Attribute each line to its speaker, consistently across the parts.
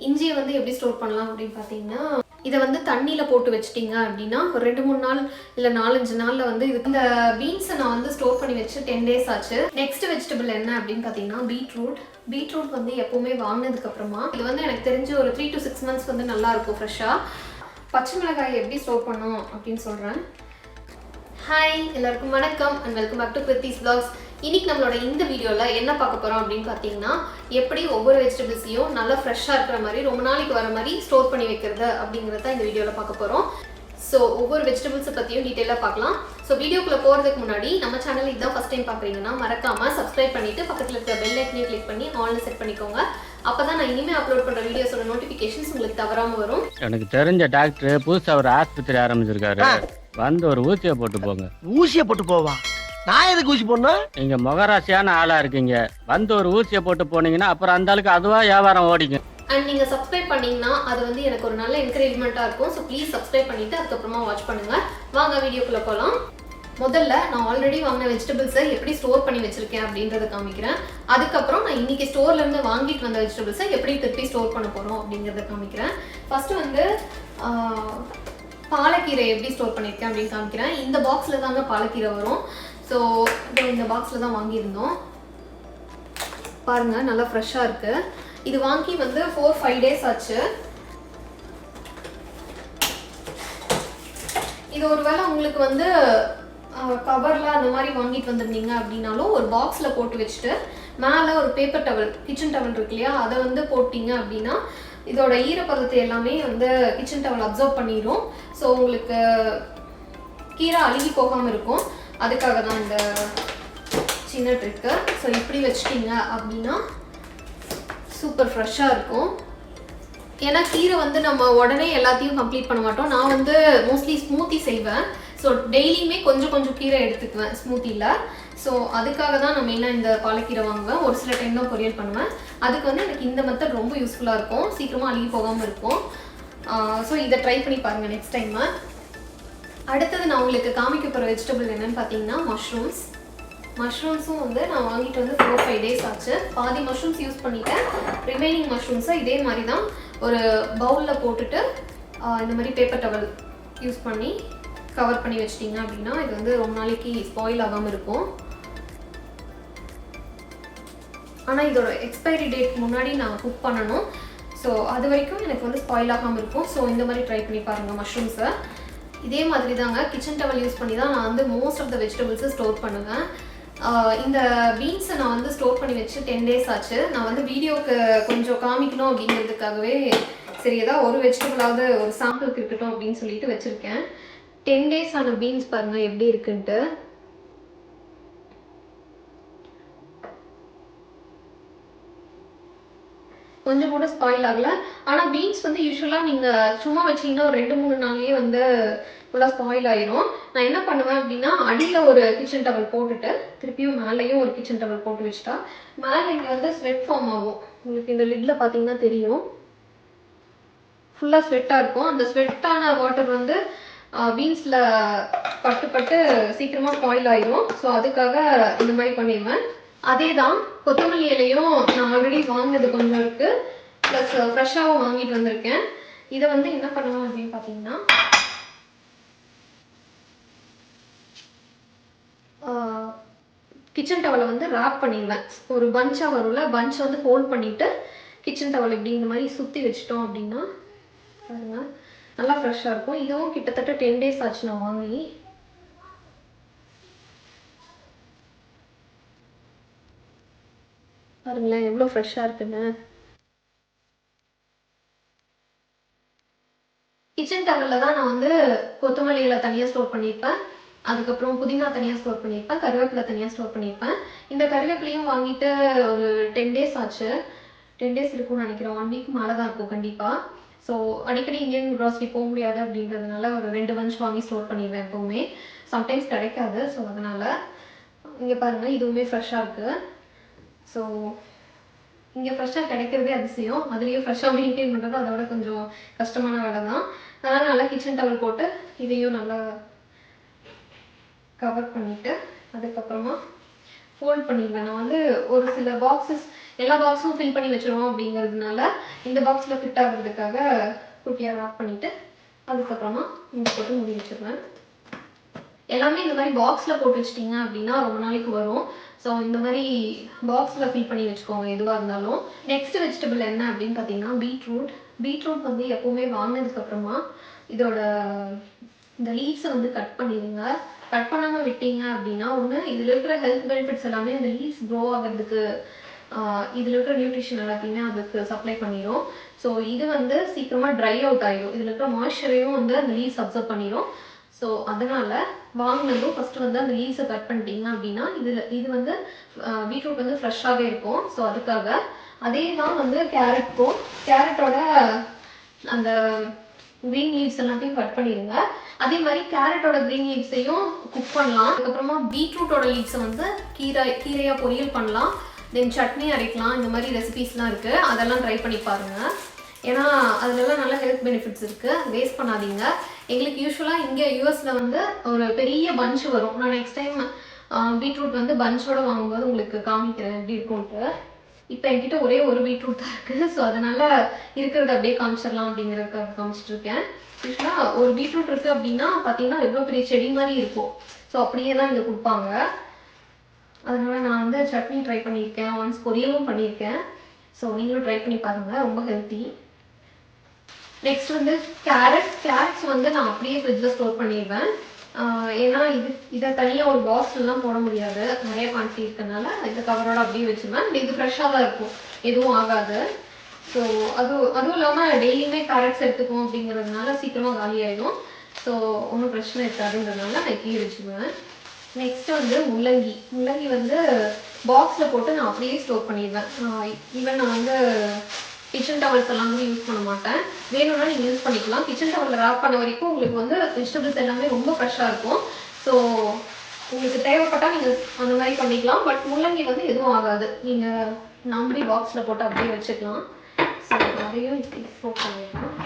Speaker 1: இஞ்சியை வந்து எப்படி ஸ்டோர் பண்ணலாம் அப்படின்னு பார்த்தீங்கன்னா இதை வந்து தண்ணியில் போட்டு வச்சிட்டிங்க அப்படின்னா ஒரு ரெண்டு மூணு நாள் இல்லை நாலஞ்சு நாளில் வந்து இது இந்த பீன்ஸை நான் வந்து ஸ்டோர் பண்ணி வச்சு டென் டேஸ் ஆச்சு. நெக்ஸ்ட் வெஜிடபிள் என்ன அப்படின்னு பார்த்தீங்கன்னா பீட்ரூட் பீட்ரூட் வந்து எப்போவுமே வாங்கினதுக்கப்புறமா இது வந்து எனக்கு தெரிஞ்சு ஒரு த்ரீ டு சிக்ஸ் மந்த்ஸ் வந்து நல்லா இருக்கும் ஃப்ரெஷ்ஷாக பச்சை மிளகாய் எப்படி ஸ்டோர் பண்ணோம் அப்படின்னு சொல்கிறேன் ஹாய் எல்லாருக்கும் வணக்கம் and welcome back to Kiruthi's blogs இன்னைக்கு நம்மளோட இந்த வீடியோவில் என்ன பார்க்க போகிறோம் அப்படின்னு பார்த்தீங்கன்னா எப்படி ஒவ்வொரு வெஜிடபிள்ஸையும் நல்லா ஃப்ரெஷ்ஷாக இருக்கிற மாதிரி ரொம்ப நாளைக்கு வர மாதிரி ஸ்டோர் பண்ணி வைக்கிறது அப்படிங்கிறத இந்த வீடியோவில் பார்க்க போகிறோம் ஸோ ஒவ்வொரு வெஜிடபிள்ஸை பற்றியும் டீட்டெயிலாக பார்க்கலாம். ஸோ வீடியோக்குள்ளே போகிறதுக்கு முன்னாடி நம்ம சேனல் இதான் ஃபஸ்ட் டைம் பார்க்குறீங்கன்னா மறக்காமல் சப்ஸ்கிரைப் பண்ணிவிட்டு பக்கத்தில் இருக்கிற பெல் ஐக்கனையும் கிளிக் பண்ணி ஆன்ல செட் பண்ணிக்கோங்க. அப்போ தான் நான் இனிமேல் அப்லோட் பண்ணுற வீடியோஸோட நோட்டிஃபிகேஷன்ஸ் உங்களுக்கு தவறாமல் வரும்.
Speaker 2: எனக்கு தெரிஞ்ச டாக்டர் புதுசா ஒரு ஆஸ்பத்திரி ஆரம்பிச்சிருக்காரு. வந்து ஒரு ஊசியை போட்டு போங்க.
Speaker 3: ஊசியை போட்டு போவா? நான் எதுக்கு ஊசி போடணும்?
Speaker 2: நீங்க முகராசியான ஆளா இருக்கீங்க. வந்து ஒரு ஊசியை போட்டு போனீங்கன்னா அப்புறம் அந்த ஆளுக்கு அதுவா வியாபாரம் ஓடிக்கும்.
Speaker 1: அண்ட் நீங்கள் சப்ஸ்கிரைப் பண்ணீங்கன்னா அது வந்து எனக்கு ஒரு நல்ல என்கரேஜ்மெண்ட்டாக இருக்கும். ஸோ ப்ளீஸ் சப்ஸ்கிரைப் பண்ணிவிட்டு அதுக்கப்புறமா வாட்ச் பண்ணுங்கள் வாங்க வீடியோக்குள்ளே போகலாம் முதல்ல நான் ஆல்ரெடி வாங்கின வெஜிடபிள்ஸை எப்படி ஸ்டோர் பண்ணி வச்சிருக்கேன் அப்படின்றத காமிக்கிறேன். அதுக்கப்புறம் நான் இன்னைக்கு ஸ்டோர்ல இருந்து வாங்கிட்டு வந்த வெஜிடபிள்ஸை எப்படி திருப்பி ஸ்டோர் பண்ண போகிறோம் அப்படிங்கிறத காமிக்கிறேன். ஃபர்ஸ்ட் வந்து பாலக்கீரை எப்படி ஸ்டோர் பண்ணியிருக்கேன் அப்படின்னு காமிக்கிறேன். இந்த பாக்ஸில் தாங்க பாலக்கீரை வரும். ஸோ இந்த பாக்ஸில் தான் வாங்கியிருந்தோம். பாருங்கள் நல்லா ஃப்ரெஷ்ஷாக இருக்குது இது வாங்கி வந்து ஃபோர் ஃபைவ் டேஸ் ஆச்சு. இது ஒருவேளை உங்களுக்கு வந்து கவரில் அந்த மாதிரி வாங்கிட்டு வந்திருந்தீங்க அப்படின்னாலும் ஒரு பாக்ஸில் போட்டு வச்சுட்டு மேலே ஒரு பேப்பர் டவல் கிச்சன் டவல் இருக்கு இல்லையா? அதை வந்து போட்டிங்க அப்படின்னா இதோட ஈரப்பதத்தை எல்லாமே வந்து கிச்சன் டவல் அப்சர்வ் பண்ணிடும் ஸோ உங்களுக்கு கீரை அழுகி போகாமல் இருக்கும். அதுக்காக தான் இந்த சின்ன ட்ரிக்கு ஸோ இப்படி வச்சிட்டீங்க அப்படின்னா சூப்பர் ஃப்ரெஷ்ஷாக இருக்கும். ஏன்னா கீரை வந்து நம்ம உடனே எல்லாத்தையும் கம்ப்ளீட் பண்ண மாட்டோம். நான் வந்து மோஸ்ட்லி ஸ்மூத்தி செய்வேன். ஸோ டெய்லியுமே கொஞ்சம் கொஞ்சம் கீரை எடுத்துக்குவேன் ஸ்மூத்தியில் ஸோ அதுக்காக தான் நான் மெயினாக இந்த பாலக்கீரை வாங்குவேன்? ஒரு சில டைம் தான் பொரியல் பண்ணுவேன். அதுக்கு வந்து எனக்கு இந்த மெத்தட் ரொம்ப யூஸ்ஃபுல்லாக இருக்கும். சீக்கிரமாக அழுகி போகாமல் இருக்கும். ஸோ இதை ட்ரை பண்ணி பாருங்கள் நெக்ஸ்ட் டைமு அடுத்தது நான் உங்களுக்கு காமிக்க போகிற வெஜிடபிள் என்னென்னு பார்த்தீங்கன்னா மஷ்ரூம்ஸ் மஷ்ரூம்ஸும் வந்து நான் வாங்கிட்டு வந்து ஃபோர் ஃபைவ் டேஸ் ஆச்சு. பாதி மஷ்ரூம்ஸ் யூஸ் பண்ணிட்டேன். ரிமைனிங் மஷ்ரூம்ஸை இதே மாதிரி தான் ஒரு பவுலில் போட்டுட்டு இந்த மாதிரி பேப்பர் டவல் யூஸ் பண்ணி கவர் பண்ணி வச்சிட்டிங்க அப்படின்னா இது வந்து ரொம்ப நாளைக்கு ஸ்பாயில் ஆகாமல் இருக்கும். ஆனால் இதோட எக்ஸ்பைரி டேட் முன்னாடி நான் குக் பண்ணணும். ஸோ அது வரைக்கும் எனக்கு வந்து ஸ்பாயில் ஆகாமல் இருக்கும். ஸோ இந்த மாதிரி ட்ரை பண்ணி பாருங்கள் மஷ்ரூம்ஸை இதே மாதிரி தாங்க கிச்சன் டவல் யூஸ் பண்ணி தான் நான் வந்து மோஸ்ட் ஆஃப் த வெஜிடபிள்ஸை ஸ்டோர் பண்ணுவேன். இந்த பீன்ஸை நான் வந்து ஸ்டோர் பண்ணி வச்சு டென் டேஸ் ஆச்சு. நான் வந்து வீடியோவுக்கு கொஞ்சம் காமிக்கணும் அப்படிங்கிறதுக்காகவே சரி ஏதாவது ஒரு வெஜிடபிளாவது ஒரு சாம்பிளுக்கு இருக்கட்டும் அப்படின்னு சொல்லிட்டு வச்சுருக்கேன். டென் டேஸ் ஆன பீன்ஸ் பாருங்கள் எப்படி இருக்குன்ட்டு. கொஞ்சம் கூட ஸ்பாயில் ஆகல. ஆனால் பீன்ஸ் வந்து யூஸ்வலாக நீங்கள் சும்மா வச்சீங்கன்னா ஒரு ரெண்டு மூணு நாள்லயே வந்து ஃபுல்லாக ஸ்பாயில் ஆயிரும். நான் என்ன பண்ணுவேன் அப்படின்னா அடியில் ஒரு கிச்சன் டவல் போட்டுட்டு திருப்பியும் மேலேயும் ஒரு கிச்சன் டவல் போட்டு வச்சுட்டா மேலே இங்கே வந்து ஸ்வெட் ஃபார்ம் ஆகும். உங்களுக்கு இந்த லிட்டில் பார்த்தீங்கன்னா தெரியும். ஃபுல்லாக ஸ்வெட்டாக இருக்கும். அந்த ஸ்வெட்டான வாட்டர் வந்து பீன்ஸில் பட்டு பட்டு சீக்கிரமாக ஸ்பாயில் ஆயிரும். ஸோ அதுக்காக இந்த மாதிரி பண்ணிடுவேன். அதே தான் கொத்தமல்லி இலையும் நான் ஆல்ரெடி வாங்கினது கொஞ்சம் இருக்குது ப்ளஸ் ஃப்ரெஷ்ஷாகவும் uh, வாங்கிட்டு வந்திருக்கேன். இதை வந்து என்ன பண்ணுவேன் அப்படின்னு பார்த்தீங்கன்னா uh, கிச்சன் டவலை வந்து ரேப் பண்ணிடுவேன். ஒரு பஞ்சாக வரும்ல பஞ்ச் வந்து ஃபோல்ட் பண்ணிவிட்டு கிச்சன் டவல் இப்படி இந்த மாதிரி சுற்றி வச்சிட்டோம் அப்படின்னா நல்லா ஃப்ரெஷ்ஷாக இருக்கும். இதுவும் கிட்டத்தட்ட டென் டேஸ் ஆச்சு நான் வாங்கி. பாருங்களேன் எவ்வளோ ஃப்ரெஷ்ஷாக இருக்குன்னு கிச்சன் டவலில் தான் நான் வந்து கொத்தமல்லி இலை தனியாக ஸ்டோர் பண்ணியிருப்பேன். அதுக்கப்புறம் புதினா தனியாக ஸ்டோர் பண்ணியிருப்பேன். கருவேப்பிலை தனியாக ஸ்டோர் பண்ணியிருப்பேன். இந்த கருவேப்பிலையும் வாங்கிட்டு ஒரு டென் டேஸ் ஆச்சு. டென் டேஸ் இருக்கும்னு நினைக்கிறேன். ஒன் வீக் மேலே தான் இருக்கும் கண்டிப்பாக ஸோ அடிக்கடி இந்தியன் க்ராசரி போக முடியாது அப்படின்றதுனால ஒரு ரெண்டு பஞ்ச் வாங்கி ஸ்டோர் பண்ணிடுவேன் எப்போவுமே. சம்டைம்ஸ் கிடைக்காது. ஸோ அதனால் இங்கே பாருங்கள் இதுவுமே ஃப்ரெஷ்ஷாக இருக்குது ஸோ இங்கே ஃப்ரெஷ்ஷாக கிடைக்கிறதே அதிசயம். அதுலேயும் ஃப்ரெஷ்ஷாக மெயின்டைன் பண்ணுறது அதோட கொஞ்சம் கஷ்டமான வேலை தான் அதனால் நல்லா கிச்சன் டவல் போட்டு இதையும் நல்லா கவர் பண்ணிவிட்டு அதுக்கப்புறமா ஃபோல்ட் பண்ணிடுவேன். நான் வந்து ஒரு சில பாக்ஸஸ் எல்லா பாக்ஸும் ஃபில் பண்ணி வச்சுருவோம் அப்படிங்கிறதுனால இந்த பாக்ஸில் ஃபிட் ஆகுறதுக்காக குட்டியாக ராக் பண்ணிவிட்டு அதுக்கப்புறமா இந்த போட்டு மூடி வச்சுருவேன். எல்லாமே இந்த மாதிரி பாக்ஸில் போட்டு வச்சிட்டிங்க அப்படின்னா ரொம்ப நாளைக்கு வரும். ஸோ இந்த மாதிரி பாக்ஸில் ஃபில் பண்ணி வச்சுக்கோங்க எதுவாக இருந்தாலும். நெக்ஸ்ட் வெஜிடபிள் என்ன அப்படின்னு பார்த்தீங்கன்னா பீட்ரூட் பீட்ரூட் வந்து எப்போவுமே வாங்கினதுக்கப்புறமா இதோட இந்த லீவ்ஸை வந்து கட் பண்ணிடுங்க. கட் பண்ணாமல் விட்டீங்க அப்படின்னா ஒன்று இதில் இருக்கிற ஹெல்த் பெனிஃபிட்ஸ் எல்லாமே அந்த லீவ்ஸ் க்ரோ ஆகிறதுக்கு இதில் இருக்கிற நியூட்ரிஷன் எல்லாத்தையுமே அதுக்கு சப்ளை பண்ணிடும் ஸோ இது வந்து சீக்கிரமாக ட்ரை அவுட் ஆகிடும் இதில் இருக்கிற மாய்ஸ்சரையும் வந்து அந்த லீவ்ஸ் அப்சர்வ் பண்ணிடும் ஸோ அதனால் வாங்கினதும் ஃபஸ்ட்டு வந்து அந்த லீஸை கட் பண்ணிட்டீங்க அப்படின்னா இதில் இது வந்து பீட்ரூட் வந்து ஃப்ரெஷ்ஷாகவே இருக்கும். ஸோ அதுக்காக அதே தான் வந்து கேரட்க்கும் கேரட்டோட அந்த க்ரீன் லீவ்ஸ் எல்லாத்தையும் கட் பண்ணிடுங்க. அதே மாதிரி கேரட்டோட க்ரீன் லீவ்ஸையும் குக் பண்ணலாம். அதுக்கப்புறமா பீட்ரூட்டோட லீவ்ஸை வந்து கீரை கீரையாக பொரியல் பண்ணலாம். தென் சட்னி அரைக்கலாம். இந்த மாதிரி ரெசிபீஸ்லாம் இருக்குது அதெல்லாம் ட்ரை பண்ணி பாருங்கள் ஏன்னா அதுலலாம் நல்ல ஹெல்த் பெனிஃபிட்ஸ் இருக்குது வேஸ்ட் பண்ணாதீங்க. எங்களுக்கு யூஸ்வலாக இங்கே யூஎஸில் வந்து ஒரு பெரிய பஞ்ச் வரும். நான் நெக்ஸ்ட் டைம் பீட்ரூட் வந்து பஞ்சோட வாங்கும்போது உங்களுக்கு காமிக்கிறேன் எப்படி இருக்கும்ட்டு இப்போ என்கிட்ட ஒரே ஒரு பீட்ரூட் தான் இருக்குது ஸோ அதனால் இருக்கிறத அப்படியே காமிச்சிடலாம் அப்படிங்கிறத காமிச்சிட்டு இருக்கேன் யூஸ்வலாக ஒரு பீட்ரூட் இருக்குது அப்படின்னா பார்த்தீங்கன்னா எவ்வளோ பெரிய செடி மாதிரி இருக்கும். ஸோ அப்படியே தான் இங்கே கொடுப்பாங்க. அதனால் நான் வந்து சட்னி ட்ரை பண்ணியிருக்கேன். ஒன்ஸ் பொரியலும் பண்ணியிருக்கேன். ஸோ நீங்களும் ட்ரை பண்ணி பாருங்கள் ரொம்ப ஹெல்த்தி நெக்ஸ்ட் வந்து கேரட் கேரட்ஸ் வந்து நான் அப்படியே ஃப்ரிட்ஜில் ஸ்டோர் பண்ணிடுவேன். ஏன்னா இது இதை தனியாக ஒரு பாக்ஸ்லாம் போட முடியாது. நிறைய குவான்டிட்டி இருக்கனால இந்த கவரோட அப்படியே வச்சுருவேன். And இது ஃப்ரெஷ்ஷாக தான் இருக்கும். எதுவும் ஆகாது. ஸோ அது அதுவும் இல்லாமல் டெய்லியுமே கேரட்ஸ் எடுத்துக்குவோம் அப்படிங்கிறதுனால சீக்கிரமாக காலி ஆகிடும் ஸோ ஒன்றும் பிரச்சனை இருக்காதுன்றதுனால நான் கீழே வச்சுக்குவேன் நெக்ஸ்ட் வந்து முள்ளங்கி. முள்ளங்கி வந்து பாக்ஸில் போட்டு நான் அப்படியே ஸ்டோர் பண்ணிடுவேன். ஈவன் நான் வந்து கிச்சன் டவல்ஸ் எல்லாம் யூஸ் பண்ண மாட்டேன். வேணும்னா நீங்கள் யூஸ் பண்ணிக்கலாம். கிச்சன் டவலில் ரேப் பண்ண வரைக்கும் உங்களுக்கு வந்து வெஜிடபிள்ஸ் எல்லாமே ரொம்ப ஃப்ரெஷ்ஷாக இருக்கும். ஸோ உங்களுக்கு தேவைப்பட்டால் நீங்கள் அந்த மாதிரி பண்ணிக்கலாம். பட் முள்ளங்கி வந்து எதுவும் ஆகாது. நீங்கள் நாமளே பாக்ஸில் போட்டு அப்படியே வச்சுக்கலாம். ஸோ அதையும் இப்படி ஸ்டோர் பண்ணிடலாம்.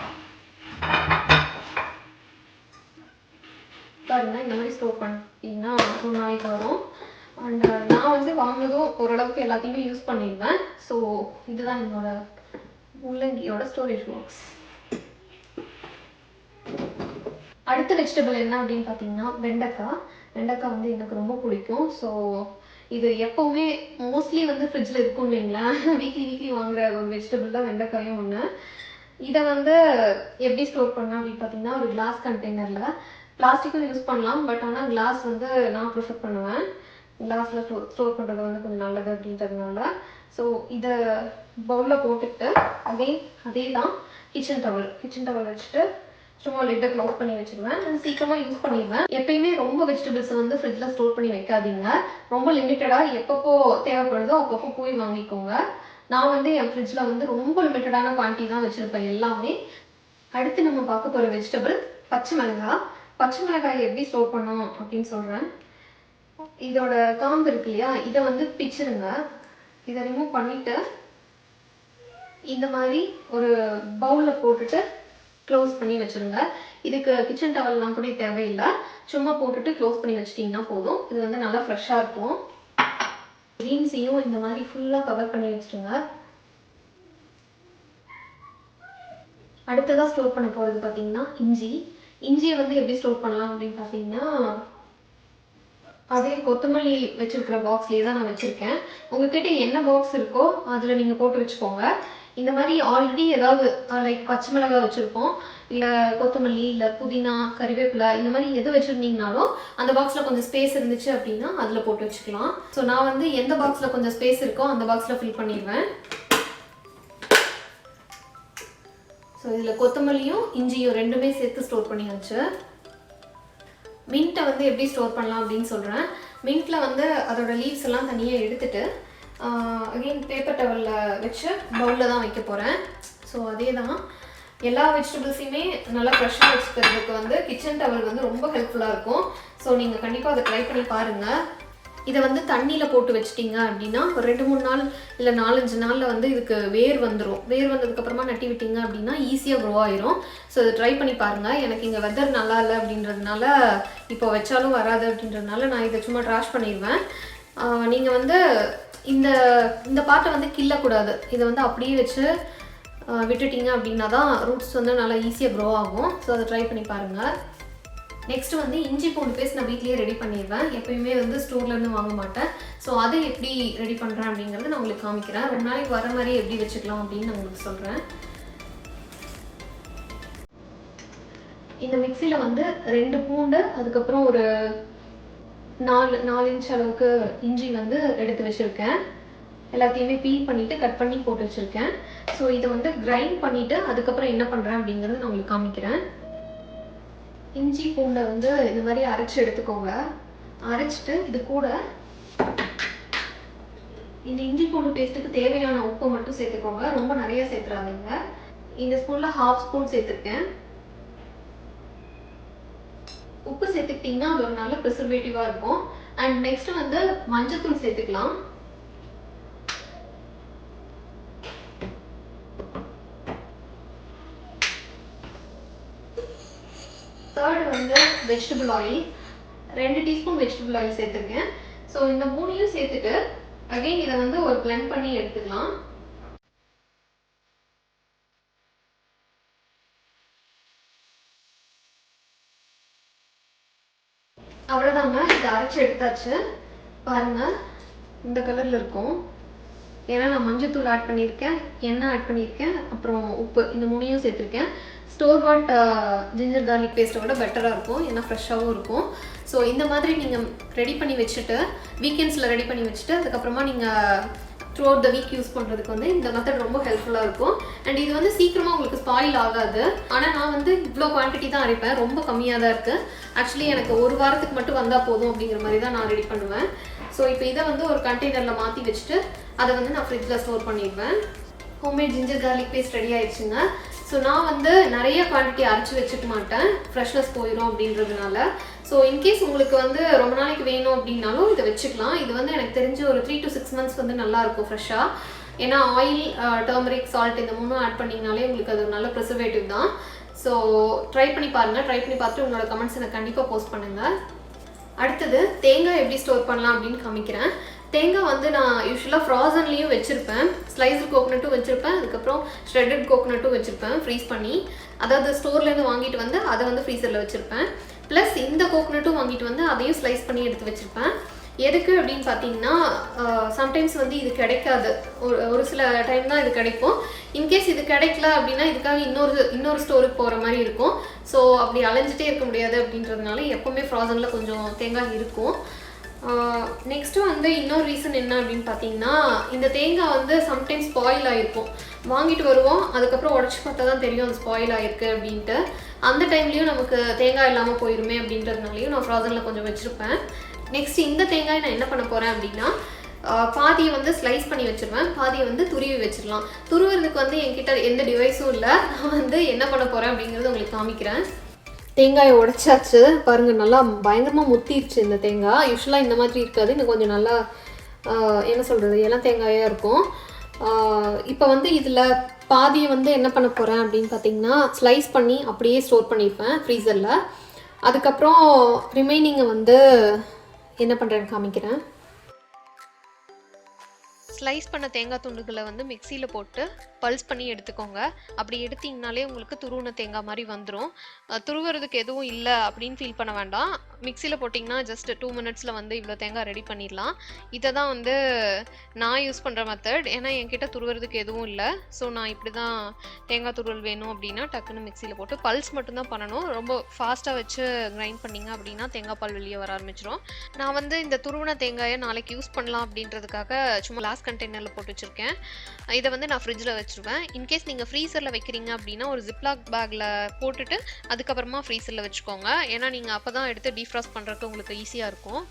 Speaker 1: பாருங்க இந்த மாதிரி ஸ்டோர் பண்ணிட்டீங்கன்னா ஒரு நாளைக்கு வரும். அண்ட் நான் வந்து வாங்கினதும் ஓரளவுக்கு எல்லாத்தையுமே யூஸ் பண்ணிடுவேன் ஸோ இதுதான் என்னோட முள்ளங்கியோட ஸ்டோரேஜ் பாக்ஸ் அடுத்த வெஜிடபிள் என்ன அப்படின்னு பார்த்தீங்கன்னா வெண்டைக்காய். வெண்டைக்காய் வந்து எனக்கு ரொம்ப பிடிக்கும். ஸோ இது எப்போவுமே மோஸ்ட்லி வந்து ஃப்ரிட்ஜில் இருக்கும் இல்லைங்களா? வீக்லி வீக்லி வாங்குற ஒரு வெஜிடபிள் தான் வெண்டைக்காயும் ஒன்று இதை வந்து எப்படி ஸ்டோர் பண்ணலாம் அப்படின்னு பார்த்தீங்கன்னா ஒரு கிளாஸ் கண்டெய்னரில் பிளாஸ்டிக்கும் யூஸ் பண்ணலாம் பட் ஆனால் கிளாஸ் வந்து நான் ப்ரிஃபர் பண்ணுவேன். கிளாஸில் ஸ்டோர் ஸ்டோர் பண்ணுறது வந்து கொஞ்சம் நல்லது அப்படின்றதுனால. ஸோ இதை பவுலில் போட்டுட்டு அகைன் அதே தான் கிச்சன் டவல் கிச்சன் டவல் வச்சுட்டு சும்மா லிட்டை க்ளோஸ் பண்ணி வச்சுருவேன். நான் சீக்கிரமாக யூஸ் பண்ணிடுவேன். எப்பயுமே ரொம்ப வெஜிடபிள்ஸ் வந்து ஃப்ரிட்ஜில் ஸ்டோர் பண்ணி வைக்காதீங்க. ரொம்ப லிமிட்டடாக எப்பப்போ தேவைப்படுதோ அப்பப்போ போய் வாங்கிக்கோங்க. நான் வந்து என் ஃப்ரிட்ஜில் வந்து ரொம்ப லிமிட்டடான குவான்டிட்டி தான் வச்சுருப்பேன் எல்லாமே. அடுத்து நம்ம பார்க்க போகிற வெஜிடபிள் பச்சை மிளகாய். பச்சை மிளகாய் எப்படி ஸ்டோர் பண்ணணும் அப்படின்னு சொல்கிறேன் இதோட காம்பு இருக்கு இல்லையா? இதை வந்து பிச்சிருங்க. இதை ரிமூவ் பண்ணிவிட்டு இந்த மாதிரி ஒரு பவுலில் போட்டுட்டு க்ளோஸ் பண்ணி வச்சிருங்க. இதுக்கு கிச்சன் டவல்லாம் கூட தேவையில்லை. சும்மா போட்டுட்டு க்ளோஸ் பண்ணி வச்சிட்டிங்கன்னா போதும். இது வந்து நல்லா ஃப்ரெஷ்ஷாக இருக்கும். க்ரீன்ஸையும் இந்த மாதிரி ஃபுல்லாக கவர் பண்ணி வச்சுருங்க அடுத்ததாக ஸ்டோர் பண்ண போகிறது பார்த்தீங்கன்னா இஞ்சி. இஞ்சியை வந்து எப்படி ஸ்டோர் பண்ணலாம் அப்படின்னு பார்த்தீங்கன்னா அதே கொத்தமல்லி வச்சுருக்கிற பாக்ஸ்லேயே தான் நான் வச்சுருக்கேன். உங்ககிட்ட என்ன பாக்ஸ் இருக்கோ அதில் நீங்கள் போட்டு வச்சுக்கோங்க. இந்த மாதிரி ஆல்ரெடி ஏதாவது லைக் பச்சை மிளகாய் வச்சுருப்போம். இல்லை கொத்தமல்லி இல்லை புதினா கறிவேப்பிலை இந்த மாதிரி எது வச்சுருந்தீங்கனாலும் அந்த பாக்ஸில் கொஞ்சம் ஸ்பேஸ் இருந்துச்சு அப்படின்னா அதில் போட்டு வச்சுக்கலாம். ஸோ நான் வந்து எந்த பாக்ஸில் கொஞ்சம் ஸ்பேஸ் இருக்கோ அந்த பாக்ஸில் ஃபில் பண்ணிடுவேன். ஸோ இதில் கொத்தமல்லியும் இஞ்சியும் ரெண்டுமே சேர்த்து ஸ்டோர் பண்ணியாச்சு. மின்ட்டை வந்து எப்படி ஸ்டோர் பண்ணலாம் அப்படின்னு சொல்கிறேன் மின்ட்டில் வந்து அதோட லீவ்ஸ் எல்லாம் தனியாக எடுத்துட்டு அகெயின் பேப்பர் டவலில் வச்சு பவுலில் தான் வைக்க போகிறேன் ஸோ அதே தான் எல்லா வெஜிடபிள்ஸையுமே நல்லா ஃப்ரெஷ்ஷாக வச்சுக்கிறதுக்கு வந்து கிச்சன் டவல் வந்து ரொம்ப ஹெல்ப்ஃபுல்லாக இருக்கும். ஸோ நீங்கள் கண்டிப்பாக அதை ட்ரை பண்ணி பாருங்கள் இதை வந்து தண்ணியில் போட்டு வச்சிட்டிங்க அப்படின்னா ஒரு ரெண்டு மூணு நாள் இல்லை நாலஞ்சு நாளில் வந்து இதுக்கு வேர் வந்துடும் வேர் வந்ததுக்கப்புறமா நட்டி விட்டீங்க அப்படின்னா ஈஸியாக க்ரோ ஆயிரும். ஸோ இதை ட்ரை பண்ணி பாருங்கள் எனக்கு இங்கே வெதர் நல்லா இல்லை அப்படின்றதுனால இப்போ வச்சாலும் வராது அப்படின்றதுனால நான் இதை சும்மா ட்ராஷ் பண்ணிடுவேன் நீங்கள் வந்து இந்த இந்த பாட்டை வந்து கிள்ளக்கூடாது. இதை வந்து அப்படியே வச்சு விட்டுட்டிங்க விட்டுட்டீங்க அப்படின்னா தான் ரூட்ஸ் வந்து நல்லா ஈஸியாக க்ரோ ஆகும். ஸோ அதை ட்ரை பண்ணி பாருங்கள் நெக்ஸ்ட் வந்து இஞ்சி பூண்டு பேஸ்ட் நான் வீட்லேயே ரெடி பண்ணிடுவேன் எப்பயுமே வந்து ஸ்டோர்லேருந்து வாங்க மாட்டேன். ஸோ அதை எப்படி ரெடி பண்ணுறேன் அப்படிங்கிறத நான் உங்களுக்கு காமிக்கிறேன். ரெண்டு நாளைக்கு வர மாதிரி எப்படி வச்சுக்கலாம் அப்படின்னு நான் உங்களுக்கு சொல்கிறேன் இந்த மிக்சியில் வந்து ரெண்டு பூண்டு அதுக்கப்புறம் ஒரு நாலு நாலு இன்ச் அளவுக்கு இஞ்சி வந்து எடுத்து வச்சுருக்கேன். எல்லாத்தையுமே பீல் பண்ணிவிட்டு கட் பண்ணி போட்டு வச்சுருக்கேன். ஸோ இதை வந்து கிரைண்ட் பண்ணிவிட்டு அதுக்கப்புறம் என்ன பண்ணுறேன் அப்படிங்கிறத நான் உங்களுக்கு காமிக்கிறேன். இஞ்சி பூண்டை வந்து இந்த மாதிரி அரைச்சி எடுத்துக்கோங்க. அரைச்சிட்டு இது கூட இந்த இஞ்சி பூண்டு டேஸ்ட்டுக்கு தேவையான உப்பு மட்டும் சேர்த்துக்கோங்க. ரொம்ப நிறைய சேர்த்துறாதீங்க. இந்த ஸ்பூனில் ஹாஃப் ஸ்பூன் சேர்த்துருக்கேன். உப்பு சேர்த்துக்கிட்டிங்கன்னா அது ஒரு நல்ல ப்ரிசர்வேட்டிவாக இருக்கும். அண்ட் நெக்ஸ்ட் வந்து மஞ்சத்தூள் சேர்த்துக்கலாம். தேர்ட் வந்து வெஜிடபிள் ஆயில் ரெண்டு டீஸ்பூன் வெஜிடபிள் ஆயில் சேர்த்துருக்கேன். ஸோ இந்த மூணையும் சேர்த்துட்டு அகைன் இதை வந்து ஒரு பிளெண்ட் பண்ணி எடுத்துக்கலாம். இதை எடுத்தாச்சு. பாருங்கள் இந்த கலரில் இருக்கும். ஏன்னா நான் மஞ்சத்தூள் ஆட் பண்ணியிருக்கேன் எண்ணெய் ஆட் பண்ணியிருக்கேன் அப்புறம் உப்பு இந்த மூணையும் சேர்த்துருக்கேன். ஸ்டோர் பாட் ஜிஞ்சர் கார்லிக் பேஸ்ட்டை விட பெட்டராக இருக்கும். ஏன்னா ஃப்ரெஷ்ஷாகவும் இருக்கும். ஸோ இந்த மாதிரி நீங்கள் ரெடி பண்ணி வச்சுட்டு வீக்கெண்ட்ஸில் ரெடி பண்ணி வச்சுட்டு அதுக்கப்புறமா நீங்கள் throughout the week use பண்ணுறதுக்கு வந்து இந்த மெத்தட் ரொம்ப ஹெல்ப்ஃபுல்லாக இருக்கும். அண்ட் இது வந்து சீக்கிரமாக உங்களுக்கு ஸ்பாயில் ஆகாது. ஆனால் நான் வந்து இவ்வளோ குவான்டிட்டி தான் அரைப்பேன். ரொம்ப கம்மியாக தான் இருக்குது ஆக்சுவலி எனக்கு ஒரு வாரத்துக்கு மட்டும் வந்தால் போதும் அப்படிங்கிற மாதிரி தான் நான் ரெடி பண்ணுவேன். ஸோ இப்போ இதை வந்து ஒரு கண்டெய்னரில் மாற்றி வச்சுட்டு அதை வந்து நான் ஃப்ரிட்ஜில் ஸ்டோர் பண்ணிடுவேன். Homemade ginger garlic paste ready ஆயிடுச்சுங்க. ஸோ நான் வந்து நிறைய குவான்டிட்டி அரைச்சி வச்சுக்க மாட்டேன். ஃப்ரெஷ்னஸ் போயிடும் அப்படின்றதுனால. ஸோ இன்கேஸ் உங்களுக்கு வந்து ரொம்ப நாளைக்கு வேணும் அப்படின்னாலும் இதை வச்சுக்கலாம். இது வந்து எனக்கு தெரிஞ்ச ஒரு த்ரீ டு சிக்ஸ் மந்த்ஸ் வந்து நல்லாயிருக்கும் ஃப்ரெஷ்ஷாக ஏன்னா ஆயில் டர்மரிக் சால்ட் இந்த மூணும் ஆட் பண்ணிங்கனாலே உங்களுக்கு அது ஒரு நல்ல ப்ரிசர்வேட்டிவ் தான். ஸோ ட்ரை பண்ணி பாருங்கள் ட்ரை பண்ணி பார்த்துட்டு உங்களோட கமெண்ட்ஸ் எனக்கு கண்டிப்பாக போஸ்ட் பண்ணுங்கள் அடுத்தது தேங்காய் எப்படி ஸ்டோர் பண்ணலாம் அப்படின்னு காமிக்கிறேன். தேங்காய் வந்து நான் யூஸ்வலாக ஃப்ராசன்லேயும் வச்சுருப்பேன். ஸ்லைஸ்டு கோகோனட்டும் வச்சுருப்பேன். அதுக்கப்புறம் ஷ்ரெட்டட் கோகோனட்டும் வச்சுருப்பேன். ஃப்ரீஸ் பண்ணி அதாவது ஸ்டோர்லேருந்து வாங்கிட்டு வந்து அதை வந்து ஃப்ரீசரில் வச்சுருப்பேன். ப்ளஸ் இந்த கோகனட்டும் வாங்கிட்டு வந்து அதையும் ஸ்லைஸ் பண்ணி எடுத்து வச்சுருப்பேன். எதுக்கு அப்படின்னு பார்த்தீங்கன்னா சம்டைம்ஸ் வந்து இது கிடைக்காது. ஒரு ஒரு சில டைம் தான் இது கிடைக்கும். இன்கேஸ் இது கிடைக்கல அப்படின்னா இதுக்காக இன்னொரு இன்னொரு ஸ்டோருக்கு போகிற மாதிரி இருக்கும். ஸோ அப்படி அலைஞ்சிட்டே இருக்க முடியாது அப்படின்றதுனால எப்போவுமே ஃப்ராசனில் கொஞ்சம் தேங்காய் இருக்கும். நெக்ஸ்ட்டு வந்து இன்னொரு ரீசன் என்ன அப்படின்னு பார்த்தீங்கன்னா இந்த தேங்காய் வந்து சம்டைம்ஸ் ஸ்பாயில் ஆகிருக்கும் வாங்கிட்டு வருவோம். அதுக்கப்புறம் உடச்சி பார்த்தா தான் தெரியும் அது ஸ்பாயில் ஆகிருக்கு அப்படின்ட்டு. அந்த டைம்லேயும் நமக்கு தேங்காய் இல்லாமல் போயிருமே அப்படின்றதுனாலையும் நான் ஃப்ராசனில் கொஞ்சம் வச்சுருப்பேன். நெக்ஸ்ட் இந்த தேங்காய் நான் என்ன பண்ண போகிறேன் அப்படின்னா பாதியை வந்து ஸ்லைஸ் பண்ணி வச்சுருவேன். பாதியை வந்து துருவி வச்சிடலாம். துருவுறதுக்கு வந்து என்கிட்ட எந்த டிவைஸும் இல்லை. நான் வந்து என்ன பண்ண போகிறேன் அப்படிங்கிறது உங்களுக்கு காமிக்கிறேன். தேங்காயை உடைச்சாச்சு. பாருங்கள் நல்லா பயங்கரமாக முத்திருச்சு இந்த தேங்காய். யூஸ்வலாக இந்த மாதிரி இருக்காது. இன்னும் கொஞ்சம் நல்லா என்ன சொல்கிறது இளம் தேங்காயாக இருக்கும். இப்போ வந்து இதில் பாதியை வந்து என்ன பண்ண போகிறேன் அப்படின்னு பார்த்தீங்கன்னா ஸ்லைஸ் பண்ணி அப்படியே ஸ்டோர் பண்ணியிருப்பேன் ஃப்ரீசரில் அதுக்கப்புறம் ரிமைனிங்கை வந்து என்ன பண்ணுறேன்னு காமிக்கிறேன். ஸ்லைஸ் பண்ண தேங்காய் துண்டுகளை வந்து மிக்சியில் போட்டு பல்ஸ் பண்ணி எடுத்துக்கோங்க. அப்படி எடுத்தீங்கனாலே உங்களுக்கு துருவின தேங்காய் மாதிரி வந்துடும் துருவுறதுக்கு எதுவும் இல்லை அப்படின்னு ஃபீல் பண்ண வேண்டாம். மிக்சியில் போட்டிங்கன்னா ஜஸ்ட் டூ மினிட்ஸில் வந்து இவ்வளோ தேங்காய் ரெடி பண்ணிடலாம். இதை தான் வந்து நான் யூஸ் பண்ணுற மெத்தட் ஏன்னா என்கிட்ட துருவுறதுக்கு எதுவும் இல்லை. ஸோ நான் இப்படி தான் தேங்காய் துருவல் வேணும் அப்படின்னா டக்குன்னு மிக்சியில் போட்டு பல்ஸ் மட்டும்தான் பண்ணணும். ரொம்ப ஃபாஸ்ட்டாக வச்சு கிரைண்ட் பண்ணிங்க அப்படின்னா தேங்காய் பால் வெளியே வர ஆரம்பிச்சிடும் நான் வந்து இந்த துருவன தேங்காயை நாளைக்கு யூஸ் பண்ணலாம் அப்படின்றதுக்காக சும்மா லாஸ்ட் கண்டெய்னரில் போட்டு வச்சுருக்கேன். இதை வந்து நான் ஃப்ரிட்ஜில் வச்சுருவேன். இன்கேஸ் நீங்கள் ஃப்ரீசரில் வைக்கிறீங்க அப்படின்னா ஒரு ஜிப்லாக் பேக்கில் போட்டுட்டு அதுக்கப்புறமா ஃப்ரீசரில் வச்சுக்கோங்க. ஏன்னா நீங்கள் அப்போ தான் எடுத்து டீஃப்ராஸ்ட் பண்ணுறதுக்கு உங்களுக்கு ஈஸியாக இருக்கும்.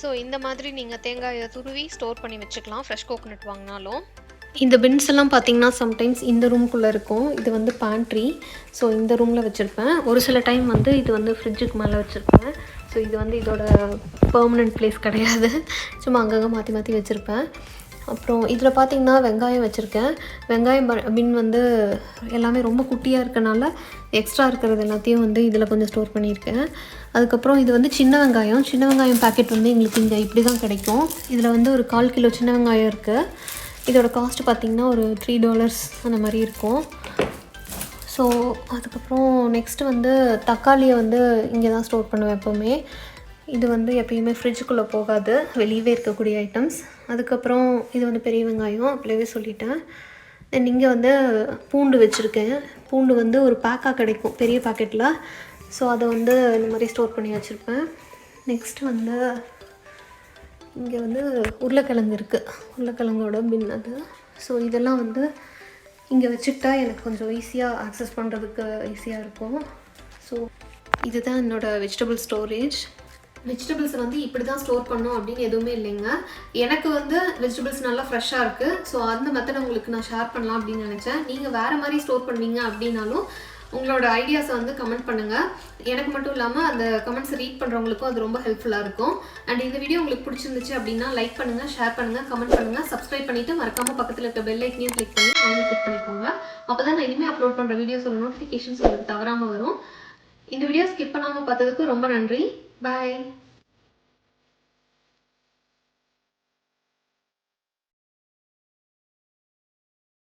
Speaker 1: ஸோ இந்த மாதிரி நீங்கள் தேங்காயை துருவி ஸ்டோர் பண்ணி வச்சுக்கலாம். ஃப்ரெஷ் கோகோனட் வாங்கினாலும். இந்த பின்ஸ் எல்லாம் பார்த்தீங்கன்னா சம்டைம்ஸ் இந்த ரூம்குள்ளே இருக்கும். இது வந்து பேண்ட்ரி ஸோ இந்த ரூமில் வச்சுருப்பேன். ஒரு சில டைம் வந்து இது வந்து ஃப்ரிட்ஜுக்கு மேலே வச்சுருப்பேன். ஸோ இது வந்து இதோட பர்மனெண்ட் பிளேஸ் கிடையாது. சும்மா அங்கங்கே மாற்றி மாற்றி வச்சுருப்பேன். அப்புறம் இதில் பார்த்தீங்கன்னா வெங்காயம் வச்சுருக்கேன். வெங்காயம் பின் வந்து எல்லாமே ரொம்ப குட்டியாக இருக்கனால எக்ஸ்ட்ரா இருக்கிறது எல்லாத்தையும் வந்து இதில் கொஞ்சம் ஸ்டோர் பண்ணியிருக்கேன். அதுக்கப்புறம் இது வந்து சின்ன வெங்காயம். சின்ன வெங்காயம் பாக்கெட் வந்து எங்களுக்கு இங்கே இப்படி தான் கிடைக்கும். இதில் வந்து ஒரு கால் கிலோ சின்ன வெங்காயம் இருக்குது இதோட காஸ்ட் பார்த்திங்கன்னா ஒரு த்ரீ டாலர்ஸ் அந்த மாதிரி இருக்கும். ஸோ அதுக்கப்புறம் நெக்ஸ்ட்டு வந்து தக்காளியை வந்து இங்கே தான் ஸ்டோர் பண்ணுவேன் எப்போவுமே. இது வந்து எப்பயுமே ஃப்ரிட்ஜுக்குள்ளே போகாது. வெளியவே இருக்கக்கூடிய ஐட்டம்ஸ் அதுக்கப்புறம் இது வந்து பெரிய வெங்காயம் அப்படியே சொல்லிட்டேன். தென் இங்கே வந்து பூண்டு வச்சுருக்கேன். பூண்டு வந்து ஒரு பேக்காக கிடைக்கும் பெரிய பாக்கெட்டில் ஸோ அதை வந்து இந்த மாதிரி ஸ்டோர் பண்ணி வச்சுருப்பேன். நெக்ஸ்ட் வந்து இங்கே வந்து உருளைக்கிழங்கு இருக்குது உருளைக்கிழங்கோட பின் அது. ஸோ இதெல்லாம் வந்து இங்கே வச்சுக்கிட்டா எனக்கு கொஞ்சம் ஈஸியாக ஆக்சஸ் பண்ணுறதுக்கு ஈஸியாக இருக்கும். ஸோ இதுதான் என்னோடய வெஜிடபிள் ஸ்டோரேஜ் வெஜிடபிள்ஸ் வந்து இப்படி தான் ஸ்டோர் பண்ணோம் அப்படின்னு எதுவுமே இல்லைங்க. எனக்கு வந்து வெஜிடபிள்ஸ் நல்லா ஃப்ரெஷ்ஷாக இருக்குது ஸோ அந்த மெத்தட் உங்களுக்கு நான் ஷேர் பண்ணலாம் அப்படின்னு நினச்சேன். நீங்கள் வேறு மாதிரி ஸ்டோர் பண்ணுவீங்க அப்படின்னாலும் உங்களோட ஐடியாஸை வந்து கமெண்ட் பண்ணுங்கள் எனக்கு மட்டும் இல்லாமல் அந்த கமெண்ட்ஸை ரீட் பண்ணுறவங்களுக்கும் அது ரொம்ப ஹெல்ப்ஃபுல்லாக இருக்கும். அண்ட் இந்த வீடியோ உங்களுக்கு பிடிச்சிருந்துச்சு அப்படின்னா லைக் பண்ணுங்கள் ஷேர் பண்ணுங்கள் கமெண்ட் பண்ணுங்கள் சப்ஸ்கிரைப் பண்ணிவிட்டு மறக்காமல் பக்கத்தில் இருக்க பெல் ஐக்கனையும் கிளிக் பண்ணி அவங்க கிளிக் பண்ணிக்கோங்க. அப்போ தான் நான் இனிமேல் அப்லோட் பண்ணுற வீடியோஸோட நோட்டிஃபிகேஷன்ஸ் உங்களுக்கு தவறாமல் வரும். இந்த வீடியோ ஸ்கிப் பண்ணாமல் பார்த்ததுக்கு ரொம்ப நன்றி. பாய்